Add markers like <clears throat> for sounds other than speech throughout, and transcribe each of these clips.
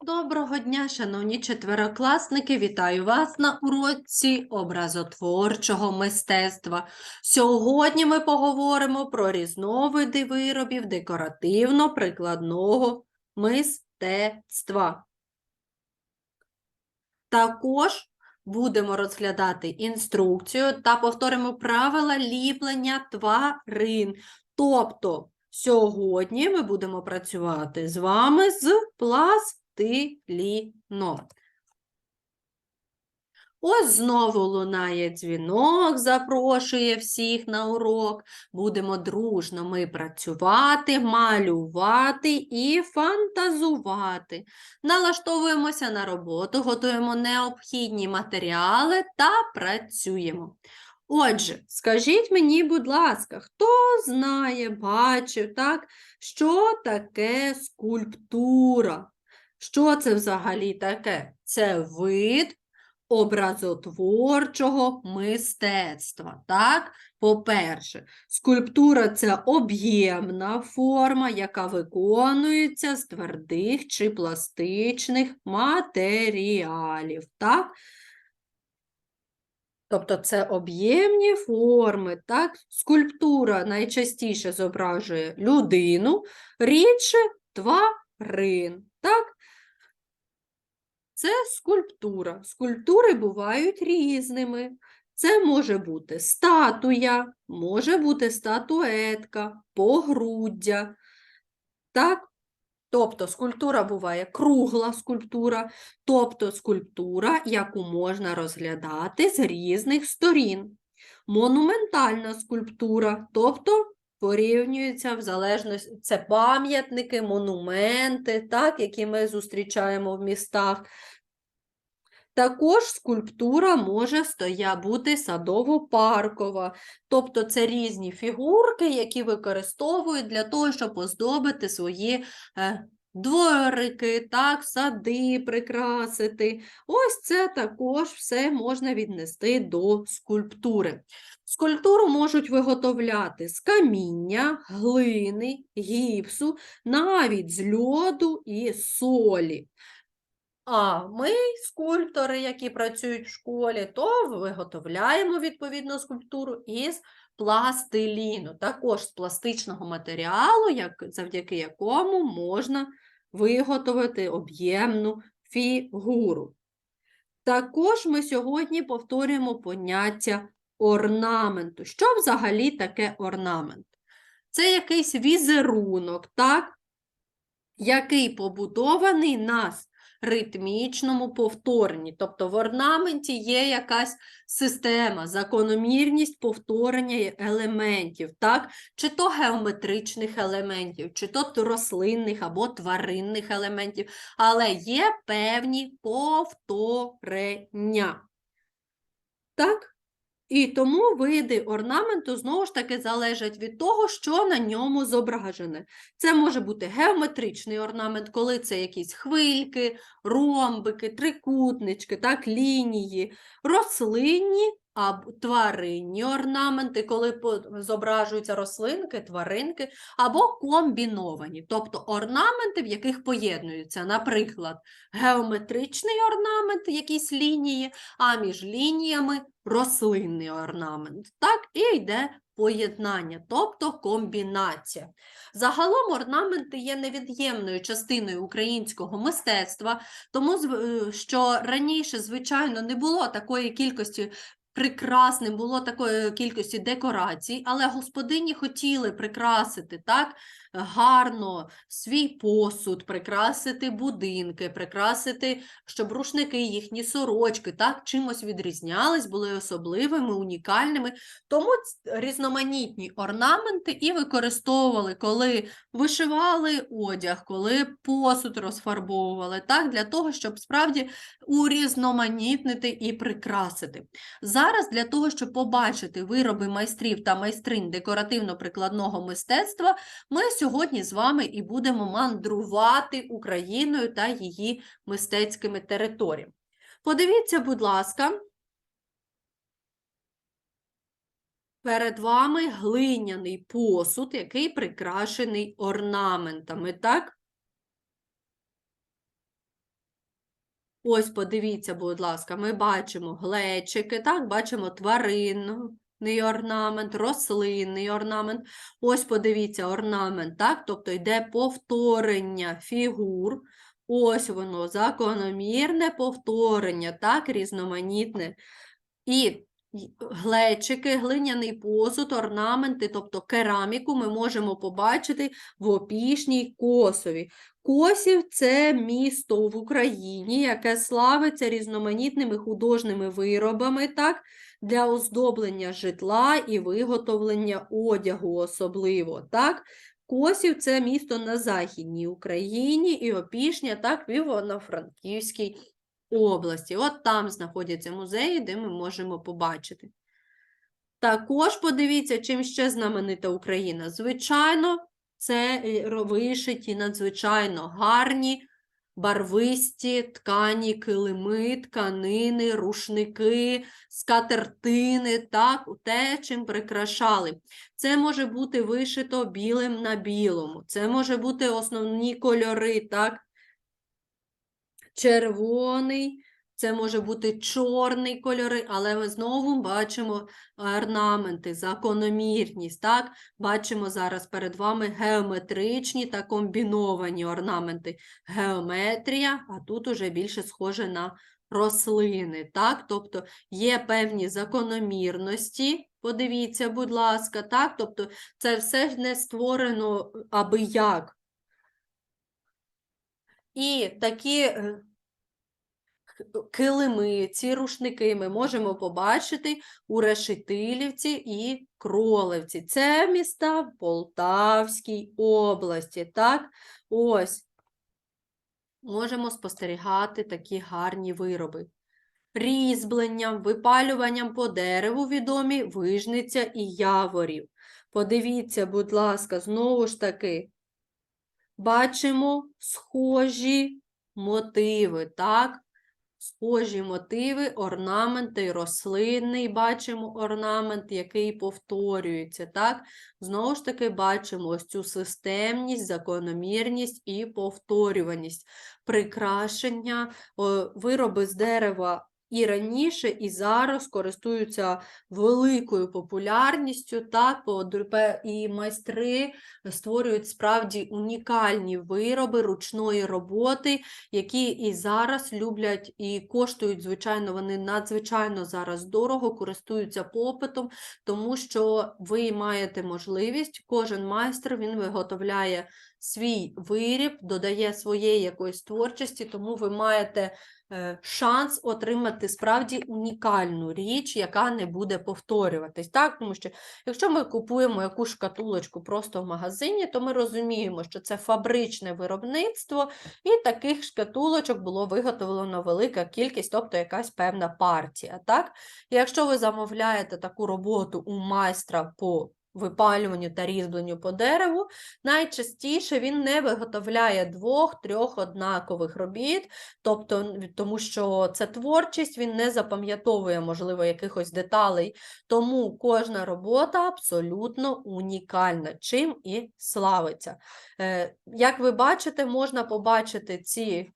Доброго дня, шановні четверокласники! Вітаю вас на уроці образотворчого мистецтва. Сьогодні ми поговоримо про різновиди виробів декоративно-прикладного мистецтва. Також будемо розглядати інструкцію та повторимо правила ліплення тварин. Тобто, сьогодні ми будемо працювати з вами з пластиліном. Ось знову лунає дзвінок, запрошує всіх на урок. Будемо дружно ми працювати, малювати і фантазувати. Налаштовуємося на роботу, готуємо необхідні матеріали та працюємо. Отже, скажіть мені, будь ласка, хто знає, бачив, так, що таке скульптура? Що це взагалі таке? Це вид образотворчого мистецтва. Так? По-перше, скульптура це об'ємна форма, яка виконується з твердих чи пластичних матеріалів. Так? Тобто це об'ємні форми, так? Скульптура найчастіше зображує людину, рідше тварин, так? Це скульптура. Скульптури бувають різними. Це може бути статуя, може бути статуетка, погруддя. Так? Тобто скульптура буває кругла скульптура, тобто скульптура, яку можна розглядати з різних сторін. Монументальна скульптура, тобто порівнюється в залежності, це пам'ятники, монументи, так, які ми зустрічаємо в містах. Також скульптура може стоя бути садово-паркова, тобто це різні фігурки, які використовують для того, щоб оздобити свої е, дворики, так, сади прикрасити. Ось це також все можна віднести до скульптури. Скульптуру можуть виготовляти з каміння, глини, гіпсу, навіть з льоду і солі. А ми, скульптори, які працюють в школі, то виготовляємо відповідну скульптуру із пластиліну, також з пластичного матеріалу, як, завдяки якому можна виготовити об'ємну фігуру. Також ми сьогодні повторюємо поняття орнаменту. Що взагалі таке орнамент? Це якийсь візерунок, так? який побудований на ритмічному повторенні. Тобто в орнаменті є якась система, закономірність повторення елементів, так? чи то геометричних елементів, чи то рослинних або тваринних елементів, але є певні повторення. Так? І тому види орнаменту знову ж таки залежать від того, що на ньому зображене. Це може бути геометричний орнамент, коли це якісь хвильки, ромбики, трикутнички, так, лінії, рослинні або тваринні орнаменти, коли зображуються рослинки, тваринки, або комбіновані, тобто орнаменти, в яких поєднуються, наприклад, геометричний орнамент, якісь лінії, а між лініями рослинний орнамент. Так, і йде поєднання, тобто комбінація. Загалом орнаменти є невід'ємною частиною українського мистецтва, тому е, що раніше, звичайно, не було такої кількості прекрасним, було такої кількості декорацій, але господині хотіли прикрасити так гарно свій посуд, прикрасити будинки, прикрасити, щоб рушники, їхні сорочки так чимось відрізнялись, були особливими, унікальними. Тому різноманітні орнаменти і використовували, коли вишивали одяг, коли посуд розфарбовували, так, для того, щоб справді урізноманітнити і прикрасити. Зараз для того, щоб побачити вироби майстрів та майстринь декоративно-прикладного мистецтва, ми сьогодні з вами і будемо мандрувати Україною та її мистецькими територіями. Подивіться, будь ласка, перед вами глиняний посуд, який прикрашений орнаментами, так? Ось подивіться, будь ласка, ми бачимо глечики, так, бачимо тварин, орнамент, рослинний орнамент. Ось подивіться, орнамент, так, тобто йде повторення фігур. Ось воно, закономірне повторення, так, різноманітне. І глечики, глиняний посуд, орнаменти, тобто кераміку ми можемо побачити в Опішній Косові. Косів це місто в Україні, яке славиться різноманітними художніми виробами, так, для оздоблення житла і виготовлення одягу особливо. Так. Косів це місто на Західній Україні і Опішня, так, в Івано-Франківській області. От там знаходяться музеї, де ми можемо побачити. Також подивіться, чим ще знаменита Україна. Звичайно, це е, вишиті надзвичайно гарні, барвисті ткані, килими, тканини, рушники, скатертини, так, те, чим прикрашали. Це може бути вишито білим на білому, це може бути основні кольори, так, червоний, це може бути чорний кольори, але ми знову бачимо орнаменти, закономірність. Так? Бачимо зараз перед вами геометричні та комбіновані орнаменти. Геометрія, а тут уже більше схоже на рослини. Так? Тобто є певні закономірності. Подивіться, будь ласка, так? Тобто це все не створено аби як. І такі е, килими, ці рушники ми можемо побачити у Решетилівці і Кролевці. Це міста в Полтавській області. Так, ось можемо спостерігати такі гарні вироби. Різьбленням, випалюванням по дереву відомі вижниця і яворів. Подивіться, будь ласка, знову ж таки, бачимо схожі мотиви, так? Схожі мотиви, орнаменти, рослинний, бачимо орнамент, який повторюється, так? Знову ж таки, бачимо ось цю системність, закономірність і повторюваність, прикрашення, вироби з дерева і раніше, і зараз користуються великою популярністю, так, і майстри створюють справді унікальні вироби ручної роботи, які і зараз люблять і коштують, звичайно, вони надзвичайно зараз дорого, користуються попитом, тому що ви маєте можливість, кожен майстер він виготовляє свій виріб, додає своєї якоїсь творчості, тому ви маєте е, шанс отримати справді унікальну річ, яка не буде повторюватись. Так? Тому що якщо ми купуємо якусь шкатулочку просто в магазині, то ми розуміємо, що це фабричне виробництво, і таких шкатулочок було виготовлено велика кількість, тобто якась певна партія. Так? Якщо ви замовляєте таку роботу у майстра по випалюванню та різьбленню по дереву, найчастіше він не виготовляє двох-трьох однакових робіт, тобто, тому що це творчість, він не запам'ятовує, можливо, якихось деталей, тому кожна робота абсолютно унікальна, чим і славиться. Е, Як ви бачите, можна побачити ці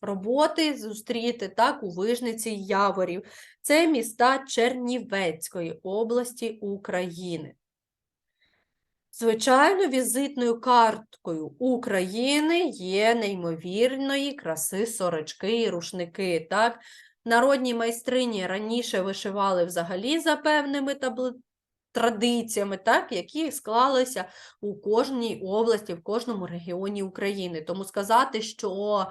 роботи, зустріти так, у Вижниці Яворів. Це міста Чернівецької області України. Звичайно, візитною карткою України є неймовірної краси сорочки і рушники. Так? Народні майстрині раніше вишивали взагалі за певними табли... традиціями, так? які склалися у кожній області, в кожному регіоні України. Тому сказати, що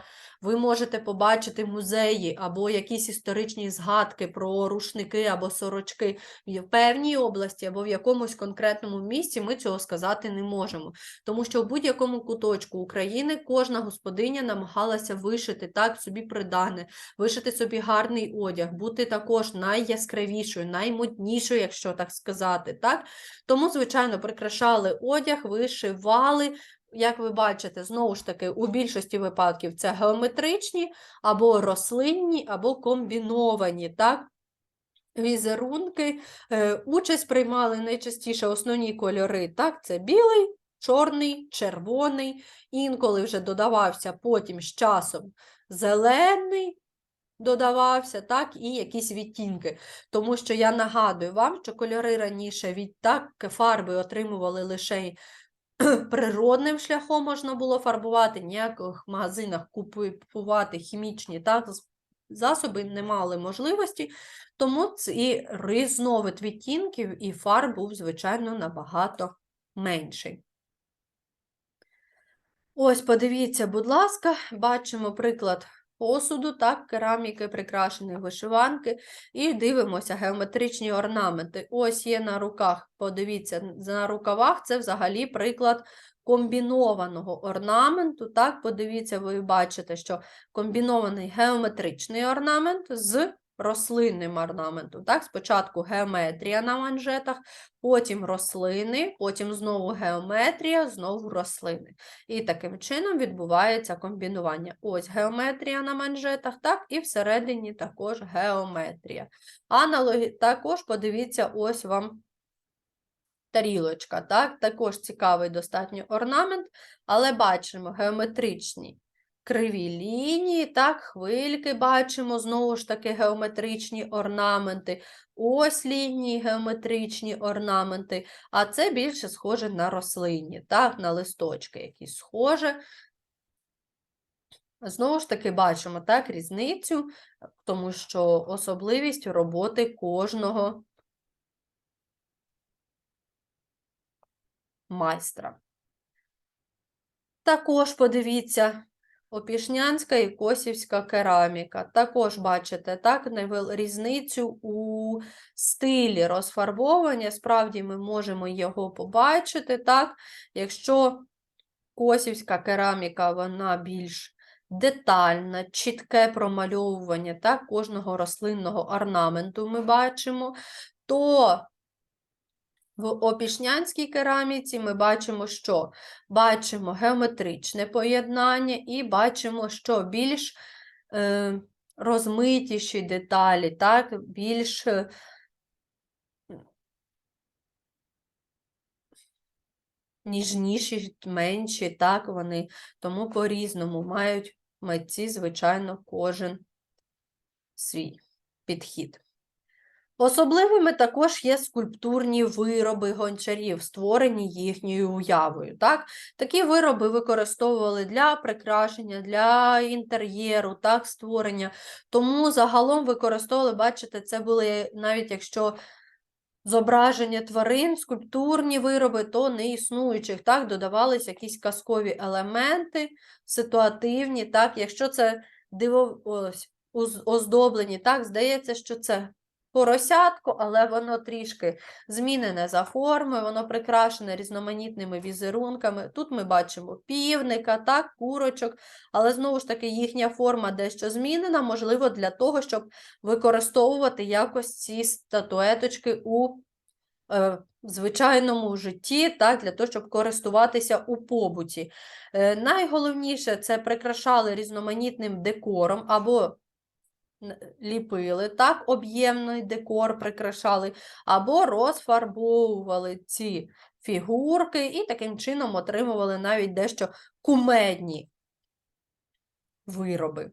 ви можете побачити музеї або якісь історичні згадки про рушники або сорочки в певній області або в якомусь конкретному місці, ми цього сказати не можемо. Тому що в будь-якому куточку України кожна господиня намагалася вишити так собі придане, вишити собі гарний одяг, бути також найяскравішою, наймоднішою, якщо так сказати. Так? Тому, звичайно, прикрашали одяг, вишивали. Як ви бачите, знову ж таки, у більшості випадків це геометричні, або рослинні, або комбіновані, так? Візерунки. Е, Участь приймали найчастіше основні кольори, так? Це білий, чорний, червоний, інколи вже додавався потім з часом зелений, додавався, так, і якісь відтінки. Тому що я нагадую вам, що кольори раніше від так фарби отримували лише <clears throat> природним шляхом можна було фарбувати, ніяких магазинах купувати хімічні так, засоби не мали можливості, тому ці різновид відтінків і фарб був, звичайно, набагато менший. Ось, подивіться, будь ласка, бачимо приклад посуду, так, кераміки, прикрашеної вишиванки, і дивимося геометричні орнаменти. Ось є на руках, подивіться, на рукавах це взагалі приклад комбінованого орнаменту. Так, подивіться, ви бачите, що комбінований геометричний орнамент з рослинним орнаментом. Так, спочатку геометрія на манжетах, потім рослини, потім знову геометрія, знову рослини. І таким чином відбувається комбінування. Ось геометрія на манжетах, так, і всередині також геометрія. Аналоги також подивіться, ось вам тарілочка, так, також цікавий достатньо орнамент, але бачимо геометричні криві лінії, так, хвильки бачимо, знову ж таки геометричні орнаменти, ось лінії, геометричні орнаменти, а це більше схоже на рослинні, так, на листочки, які схоже. Знову ж таки бачимо так, різницю, тому що особливість роботи кожного майстра. Також подивіться, опішнянська і косівська кераміка. Також бачите, так, різницю у стилі розфарбовування. Справді ми можемо його побачити, так, якщо косівська кераміка, вона більш детальна, чітке промальовування так, кожного рослинного орнаменту ми бачимо, то в опішнянській кераміці ми бачимо, що бачимо геометричне поєднання і бачимо, що більш е, розмитіші деталі, так, більш е, ніжніші, менші, так, вони, тому по-різному мають митці, звичайно, кожен свій підхід. Особливими також є скульптурні вироби гончарів, створені їхньою уявою. Так? Такі вироби використовували для прикрашення, для інтер'єру, так, створення. Тому загалом використовували, бачите, це були навіть якщо зображення тварин, скульптурні вироби, то не існуючих, так, додавались якісь казкові елементи, ситуативні, так, якщо це диво, оздоблені, так, здається, що це поросятко, але воно трішки змінене за формою, воно прикрашене різноманітними візерунками. Тут ми бачимо півника, так, курочок, але знову ж таки їхня форма дещо змінена, можливо, для того, щоб використовувати якось ці статуеточки у е, звичайному житті, так, для того, щоб користуватися у побуті. Е, найголовніше це прикрашали різноманітним декором або ліпили, так, об'ємний декор прикрашали, або розфарбовували ці фігурки і таким чином отримували навіть дещо кумедні вироби.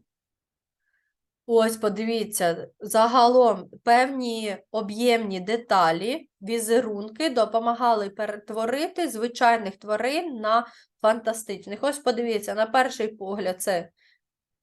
Ось, подивіться, загалом певні об'ємні деталі, візерунки допомагали перетворити звичайних тварин на фантастичних. Ось подивіться, на перший погляд, це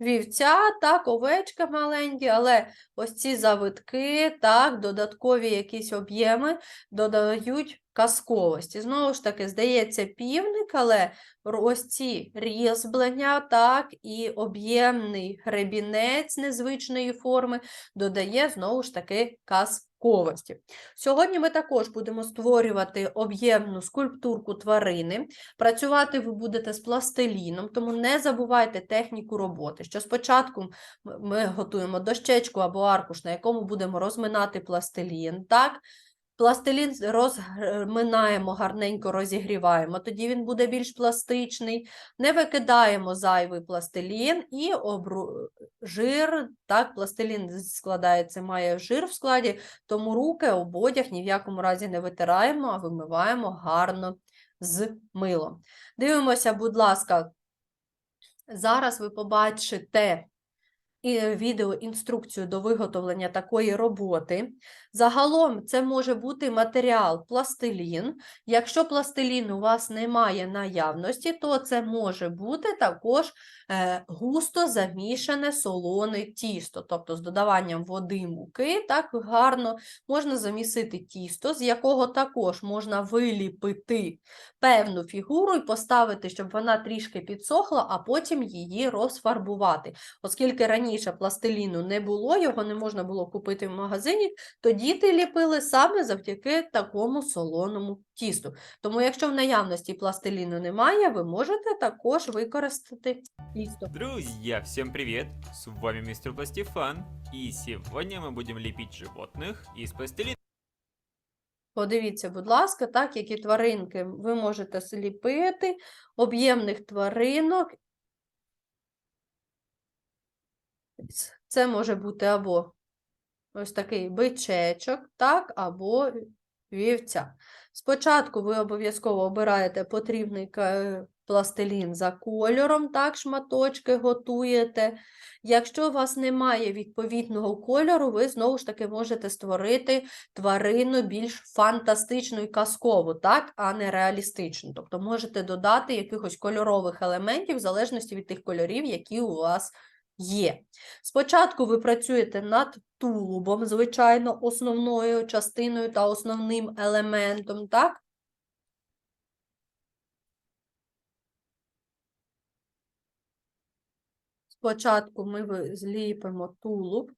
вівця, так, овечка маленькі, але ось ці завитки, так, додаткові якісь об'єми додають казковості. Знову ж таки, здається, півник, але ось ці різьблення, так, і об'ємний гребінець незвичної форми додає знову ж таки казковості. Сьогодні ми також будемо створювати об'ємну скульптурку тварини. Працювати ви будете з пластиліном, тому не забувайте техніку роботи. Що спочатку ми готуємо дощечку або аркуш, на якому будемо розминати пластилін. Так? Пластилін розминаємо, гарненько розігріваємо, тоді він буде більш пластичний. Не викидаємо зайвий пластилін і обру... жир. Так, пластилін складається, має жир в складі, тому руки, ободяг ні в якому разі не витираємо, а вимиваємо гарно з милом. Дивимося, будь ласка, зараз ви побачите відеоінструкцію до виготовлення такої роботи. Загалом це може бути матеріал пластилін. Якщо пластилін у вас немає наявності, то це може бути також е, густо замішане солоне тісто, тобто з додаванням води муки, так гарно можна замісити тісто, з якого також можна виліпити певну фігуру і поставити, щоб вона трішки підсохла, а потім її розфарбувати. Оскільки раніше пластиліну не було, його не можна було купити в магазині, то діти ліпили саме завдяки такому солоному тісту. Тому, якщо в наявності пластиліну немає, ви можете також використати тісто. Друзья, всем привет! С вами мистер Пластифан, и сегодня мы будем лепить животных из пластилина. Подивіться, будь ласка, так, які тваринки ви можете сліпити, об'ємних тваринок. Це може бути або ось такий бичечок, так, або вівця. Спочатку ви обов'язково обираєте потрібний пластилін за кольором, так, шматочки готуєте. Якщо у вас немає відповідного кольору, ви знову ж таки можете створити тварину більш фантастичну і казкову, так, а не реалістичну. Тобто можете додати якихось кольорових елементів в залежності від тих кольорів, які у вас є. Спочатку ви працюєте над тулубом, звичайно, основною частиною та основним елементом, так? Спочатку ми зліпимо тулуб.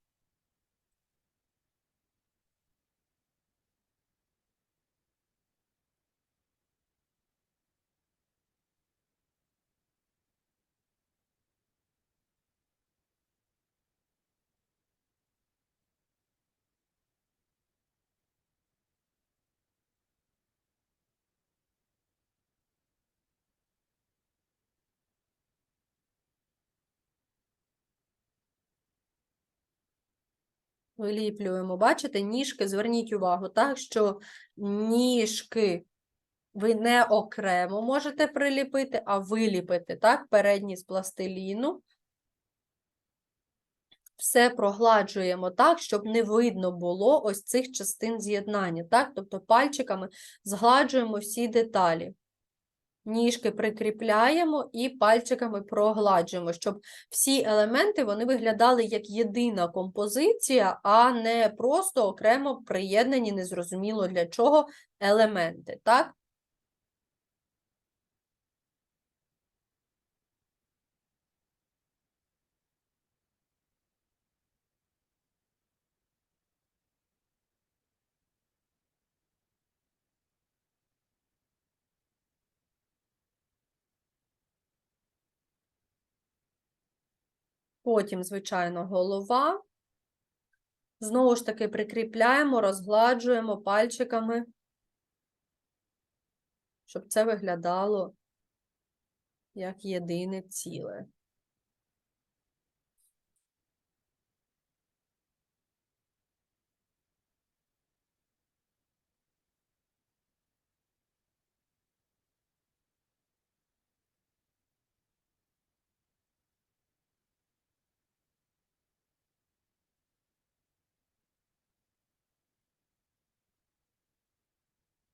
Виліплюємо, бачите, ніжки, зверніть увагу, так, що ніжки ви не окремо можете приліпити, а виліпити, так, передні з пластиліну. Все прогладжуємо так, щоб не видно було ось цих частин з'єднання, так, тобто пальчиками згладжуємо всі деталі. Ніжки прикріпляємо і пальчиками прогладжуємо, щоб всі елементи вони виглядали як єдина композиція, а не просто окремо приєднані незрозуміло для чого елементи. Так? Потім, звичайно, голова. Знову ж таки прикріпляємо, розгладжуємо пальчиками, щоб це виглядало як єдине ціле.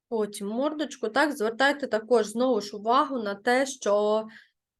Потім мордочку, так, звертайте також знову ж увагу на те, що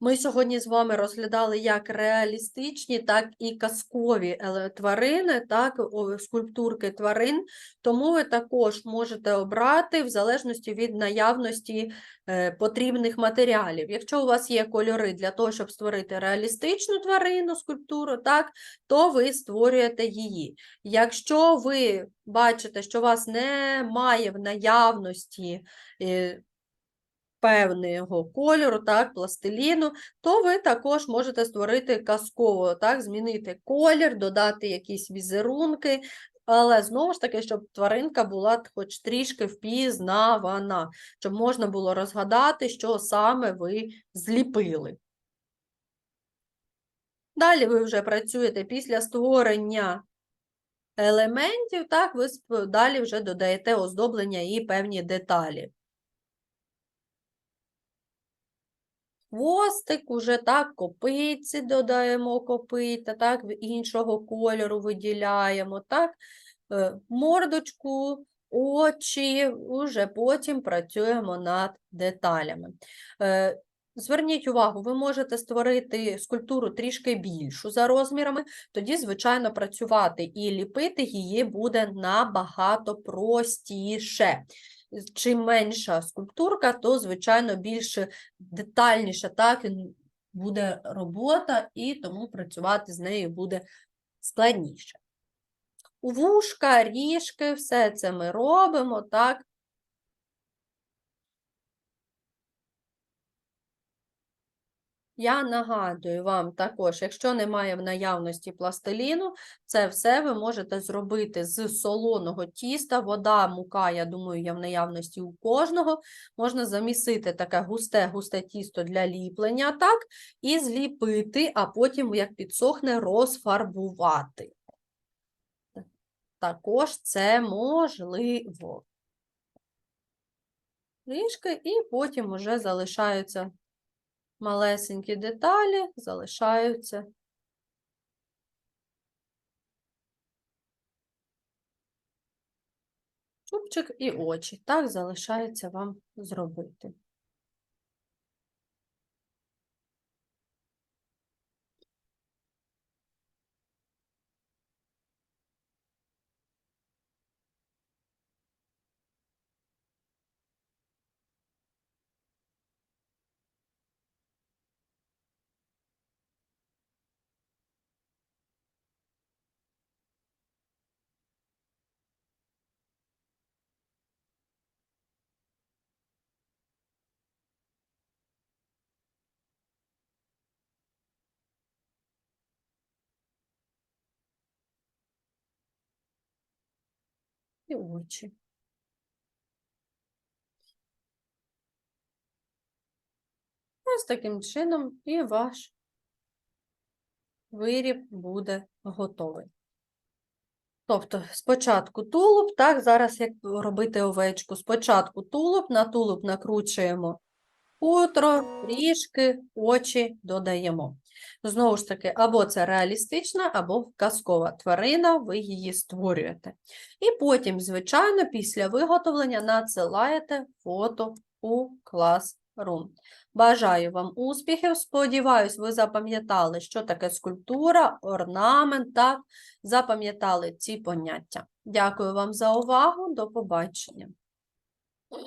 ми сьогодні з вами розглядали як реалістичні, так і казкові тварини, так, скульптурки тварин, тому ви також можете обрати в залежності від наявності е, потрібних матеріалів. Якщо у вас є кольори для того, щоб створити реалістичну тварину, скульптуру, так, то ви створюєте її. Якщо ви бачите, що у вас немає в наявності е, певного кольору, так, пластиліну, то ви також можете створити казково, так, змінити колір, додати якісь візерунки, але знову ж таки, щоб тваринка була хоч трішки впізнавана, щоб можна було розгадати, що саме ви зліпили. Далі ви вже працюєте після створення елементів, так, ви далі вже додаєте оздоблення і певні деталі. Хвостик уже так, копиці додаємо копита, так, іншого кольору виділяємо, так, е, мордочку, очі, уже потім працюємо над деталями. Е, Зверніть увагу, ви можете створити скульптуру трішки більшу за розмірами, тоді, звичайно, працювати і ліпити її буде набагато простіше. Чим менша скульптурка, то, звичайно, більш детальніша так, буде робота, і тому працювати з нею буде складніше. Вушка, ріжки, все це ми робимо, так. Я нагадую вам також, якщо немає в наявності пластиліну, це все ви можете зробити з солоного тіста. Вода, мука, я думаю, є в наявності у кожного. Можна замісити таке густе-густе тісто для ліплення, так, і зліпити, а потім, як підсохне, розфарбувати. Також це можливо. Трішки, і потім вже залишаються малесенькі деталі, залишаються. Чубчик і очі. Так залишається вам зробити. І очі. Ось таким чином і ваш виріб буде готовий. Тобто спочатку тулуб, так, зараз як робити овечку. Спочатку тулуб, на тулуб накручуємо хутро, ріжки, очі додаємо. Знову ж таки, або це реалістична, або казкова тварина, ви її створюєте. І потім, звичайно, після виготовлення надсилаєте фото у Classroom. Бажаю вам успіхів. Сподіваюсь, ви запам'ятали, що таке скульптура, орнамент, так? Запам'ятали ці поняття. Дякую вам за увагу. До побачення.